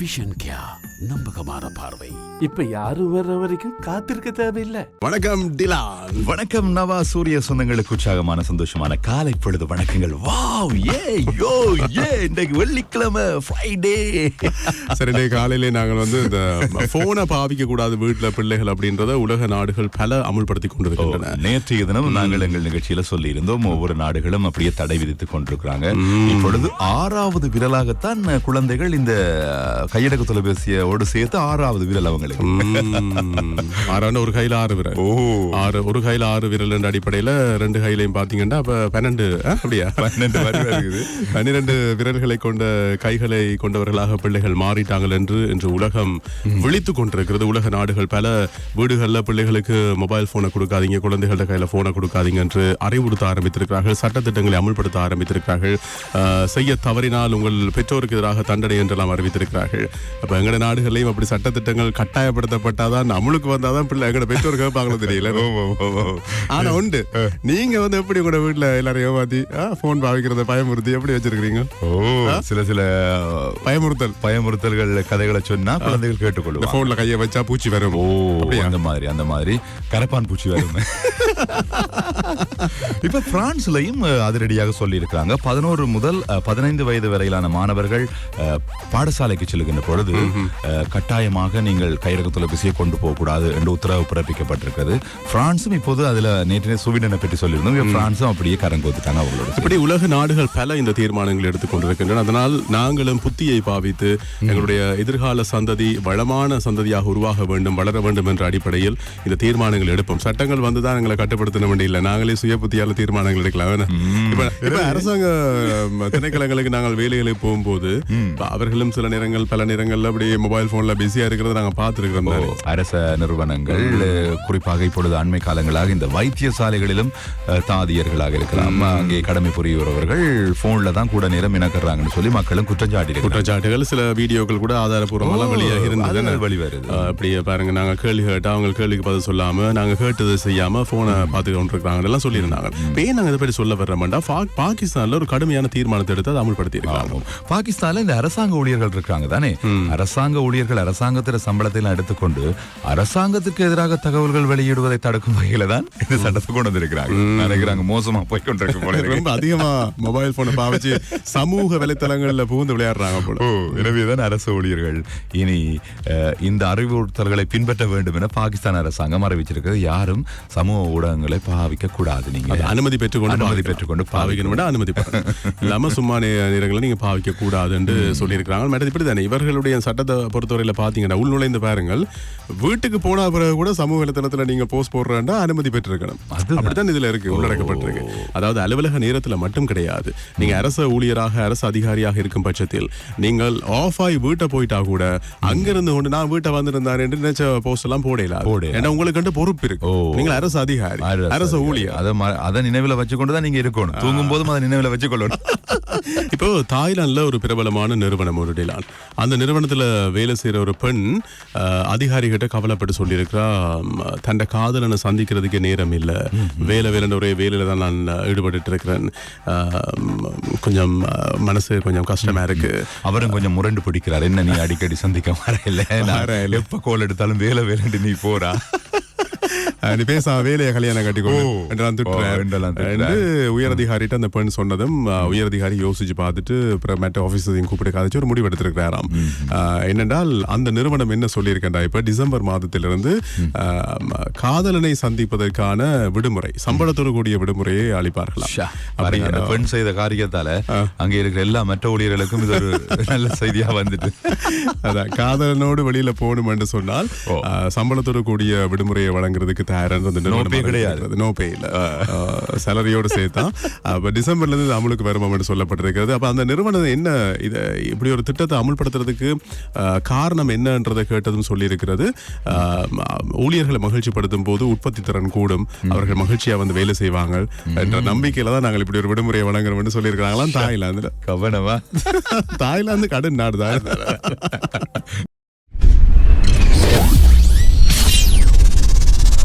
Vision கியா நம்பகமான பார்வை. இப்ப யாரும் வர்ற வரைக்கும் காத்திருக்க தேவையில்லை. வணக்கம் டிலான். வணக்கம் நவா சூரிய சொந்தங்களுக்கு உற்சாகமான சந்தோஷமான காலை பொழுது வணக்கங்கள். வாவ் ஏ யோ ஏ இன்றைக்கு வெள்ளிக்கிழமை ஃப்ரைடே சரி இன்னைக்கு காலையிலே நாங்கள் வந்து இந்த போனை பாவிக்க கூடாது வீட்டுல பிள்ளைகள் அப்படின்றத உலக நாடுகள் பல அமுல்படுத்தி கொண்டிருக்கின்றன. நேற்றைய தினம் நாங்கள் எங்கள் நிகழ்ச்சியில சொல்லி இருந்தோம் ஒவ்வொரு நாடுகளும் அப்படியே தடை விதித்துக் கொண்டிருக்கிறாங்க. இப்பொழுது ஆறாவது விரலாகத்தான் குழந்தைகள் இந்த கையடக்க தொலைபேசியோடு சேர்த்து ஆறாவது விரல் அவங்களுக்கு. ஆறாண்டு ஒரு கையில ஆறு விரல். ஓ. ஆறு ஒரு கையில ஆறு விரல் என்ற அடிப்படையில ரெண்டு கையிலையும் பாத்தீங்கன்னா அப்ப பன்னெண்டு அப்படியா? பன்னெண்டு இருக்குது. பன்னிரண்டு விரல்களை கொண்ட கைகளை கொண்டவர்களாக பிள்ளைகள் மாறிட்டாங்கள் என்று இன்று உலகம் விழித்துக் கொண்டிருக்கிறது. உலக நாடுகள் பல வீடுகளில் பிள்ளைகளுக்கு மொபைல் போனை கொடுக்காதீங்க குழந்தைகள கையில போனை கொடுக்காதீங்க என்று அறிவுறுத்த ஆரம்பித்திருக்கிறார்கள் சட்டத்திட்டங்களை அமுல்படுத்த ஆரம்பித்திருக்கிறார்கள். செய்ய தவறினால் உங்கள் பெற்றோருக்கு எதிராக தண்டனை என்றெல்லாம் அறிவித்திருக்கிறார்கள். அப்ப எங்கட நாடுகள்லையும் அப்படி சட்டத்திட்டங்கள் கட்டாயப்படுத்தப்பட்டாதான் நம்மளுக்கு வந்தாதான் பிள்ளை எங்கட பெற்றோர் கேட்பாங்களோ தெரியல. ஆனா உண்டு. நீங்க வந்து எப்படி உங்களோட வீட்டுல எல்லாரையும் ஏமாத்தி போன் பாவிக்கிறத பயமுறுத்தி எப்படி வச்சிருக்கீங்க ஓ சில சில பயமுறுத்தல். பயமுறுத்தல்கள் கதைகளை சொன்னா குழந்தைகள் இந்த கேட்டுக்கொள்ளுவாங்க போன்ல கைய வச்சா பூச்சி வரும். ஓ? அந்த மாதிரி அந்த மாதிரி. கரப்பான் பூச்சி வரும். இப்ப பிரான்ஸ்லயும் அதிரடியாக சொல்லி இருக்காங்க பதினோரு முதல் பதினைந்து வயது வரையிலான மாணவர்கள் பாடசாலைக்கு செல்கின்ற பொழுது கட்டாயமாக நீங்கள் கைரக தொலைபேசியை கொண்டு போக கூடாது என்று உத்தரவு பிறப்பிக்கப்பட்டிருக்கிறது. பிரான்சும் இப்போது அதுல நேற்று சுவீடனை பற்றி சொல்லியிருந்தோம். இப்ப பிரான்சும் அப்படியே கரங்கோத்துட்டாங்க அவங்களோட இப்படி உலக நாடுகள் பல இந்த தீர்மானங்களை எடுத்துக் கொண்டிருக்கின்றன. அதனால் நாங்களும் புத்தியை பாவித்து எங்களுடைய எதிர்கால சந்ததி வளமான சந்ததியாக உருவாக வேண்டும் வளர வேண்டும் என்ற அடிப்படையில் இந்த தீர்மானங்கள் எடுப்போம். சட்டங்கள் வந்துதான் எங்களை கட்டுப்படுத்த வேண்டிய இல்லை. நாங்களே சுய புத்தியால தீர்மானங்கள் எடுக்கலாம்? இப்ப அரசாங்க திணைக்களங்களுக்கு நாங்கள் வேலைகளுக்கு போகும்போது அவர்களும் சில நேரங்கள் பல நேரங்கள்ல அப்படி மொபைல் போன்ல பிஸியா இருக்கிறத நாங்க பார்த்திருக்கிறோம். அரச நிறுவனங்கள் குறிப்பாக இப்பொழுது அண்மை காலங்களாக இந்த வைத்தியசாலைகளிலும் தாதியர்களாக இருக்கலாம். அங்கே கடமை புரிகிறவர்கள் போன்ல தான் கூட நேரம் இணக்கறாங்கன்னு சொல்லி மக்களும் குற்றம் சாட்டி குற்றச்சாட்டுகள் சில வீடியோக்கள் கூட ஆதாரப்பூர்வமெல்லாம் வெளியாகி இருந்தது. வெளிவருது. அப்படியே பாருங்க நாங்க கேள்வி கேட்டா அவங்க கேள்விக்கு பதில் சொல்லாம நாங்க கேட்டது செய்யாம போனை பார்த்து கொண்டிருக்காங்க எல்லாம் சொல்லியிருந்தாங்க ஏன் நாங்க இதை பற்றி சொல்ல வர்றோம்டா? பாகிஸ்தான்ல ஒரு கடுமையான தீர்மானத்தை எடுத்து அதை அமல்படுத்தி இருக்காங்க. பாகிஸ்தான்ல இந்த அரசாங்க ஊழியர்கள் இருக்காங்க தானே? அரசாங்க ஊழியர்கள் அரசாங்கத்தில சம்பளத்தை எல்லாம் எடுத்துக்கொண்டு அரசாங்கத்துக்கு எதிராக தகவல்கள் வெளியிடுவதை தடுக்கும் வகையில தான் இந்த சட்டத்தை கொண்டு வந்திருக்கிறாங்க. நினைக்கிறாங்க மோசமா போய் கொண்டிருக்க போல. ரொம்ப அதிகமா மொபைல் போனை பாவிச்சு சமூக வலைத்தளங்கள்ல புகுந்து விளையாடுறாங்க போல. எனவேதான் அரசு ஊழியர்கள். இனி இந்த அறிவுறுத்தல்களை பின்பற்ற வேண்டும் என பாகிஸ்தான் அரசாங்கம் அறிவிச்சிருக்கிறது. யாரும் சமூக ஊடகங்களை பாவிக்க கூடாது நீங்க அனுமதி பெற்றுக்கொண்டு அனுமதி. பெற்றுக்கொண்டு பாவிக்கணும். அனுமதி. இல்லாம சும்மா நே- நேரங்களில் நீங்க பாவிக்க கூடாதுன்னு சொல்லியிருக்கிறாங்க. மேடம் இப்படி தானே. இவர்களுடைய சட்டத்தை பொறுத்தவரையில பாத்தீங்கன்னா உள்நுழைந்து பாருங்கள். வீட்டுக்கு போன பிறகு கூட சமூக வலைத்தளத்துல நீங்க போஸ்ட் போடுறேன்டா அனுமதி பெற்றிருக்கணும். அப்படித்தான் இதுல இருக்கு உள்ளடக்கப்பட்டிருக்கு. அதாவது அலுவலக நேரத்துல மட்டும் கிடையாது. நீங்க அரசு ஊழியராக அரசு அதிகாரியாக இருக்கும் பட்சத்தில் நீங்கள் ஆஃப் ஆகி வீட்டை போயிட்டா கூட அங்கிருந்து கொண்டு நான் வீட்டை வந்திருந்தாரு என்று நினைச்ச போஸ்ட் எல்லாம் போடல. ஏன்னா உங்களுக்கு பொறுப்பு இருக்கு. நீங்கள் அரசு அதிகாரி. அரசு ஊழியர். அதை அதை நினைவுல வச்சுக்கொண்டு தான் நீங்க இருக்கணும். தூங்கும் போதும் அதை நினைவுல வச்சுக்கொள்ளணும். இப்போ தாய்லாந்துல ஒரு பிரபலமான நிறுவனம் ஒரு டிலான். அந்த நிறுவனத்துல வேலை செய்யற ஒரு பெண் அதிகாரிகிட்ட கவலைப்பட்டு சொல்லியிருக்கிறா ம், தன்னை காதலனை சந்திக்கிறதுக்கு நேரம் இல்ல. வேலை வேலைன்ற ஒரே வேலையில தான் நான் ஈடுபட்டு இருக்கிறேன். கொஞ்சம் மனசு கொஞ்சம் கஷ்டமா இருக்கு. அவரும் கொஞ்சம் முரண்டு பிடிக்கிறார். என்ன நீ அடிக்கடி சந்திக்க வரையில நான் எப்ப கோல் எடுத்தாலும் வேலை வேலைண்டு நீ போறா? நீ பேசாம வேலையை கல்யாணம் கட்டிக்கொண்டு. என்றெல்லாம். என்று உயரதிகாரிட்ட அந்த பெண் சொன்னதும் உயரதிகாரி யோசிச்சு பார்த்துட்டு அப்புறம் மற்ற ஆபீஸையும் கூப்பிட்டு காதிச்சு ஒரு முடிவு எடுத்திருக்கிறாராம். என்னென்றால் அந்த நிறுவனம் என்ன சொல்லியிருக்கேன்டா இப்ப? டிசம்பர் மாதத்திலிருந்து காதலனை சந்திப்பதற்கான விடுமுறை சம்பளத்தோடு கூடிய விடுமுறையை அளிப்பார்களாம். அப்படி பெண் செய்த காரியத்தால அங்க இருக்கிற எல்லா மற்ற ஊழியர்களுக்கும் இது ஒரு நல்ல செய்தியா வந்துட்டு. அதான் காதலனோடு வெளியில போகணும் என்று சொன்னால் சம்பளத்தோடு கூடிய விடுமுறையை வழங்குறதுக்கு அந்த நிறுவனம் pay கிடையாது. அறிவித்திருக்கிறது. நோ பே இல்ல சேலரியோட சேர்த்தா அப்ப டிசம்பர்ல இருந்து இது அமலுக்கு வருமாம் என்று சொல்லப்பட்டிருக்கிறது அப்ப அந்த நிறுவனம் என்ன இத இப்படி ஒரு திட்டத்தை அமல்படுத்துறதுக்கு காரணம் என்னன்றதை கேட்டதும் சொல்லியிருக்கிறது ஊழியர்களை மகிழ்ச்சிப்படுத்தும் போது உற்பத்தி திறன் கூடும் அவர்கள் மகிழ்ச்சியா வந்து வேலை செய்வாங்க என்ற நம்பிக்கையில தான் நாங்கள் இப்படி ஒரு விடுமுறையை வழங்குறோம்னு சொல்லியிருக்கிறாங்களாம் தாய்லாந்துல கவனமா தாய்லாந்து கடன் நாடு தான்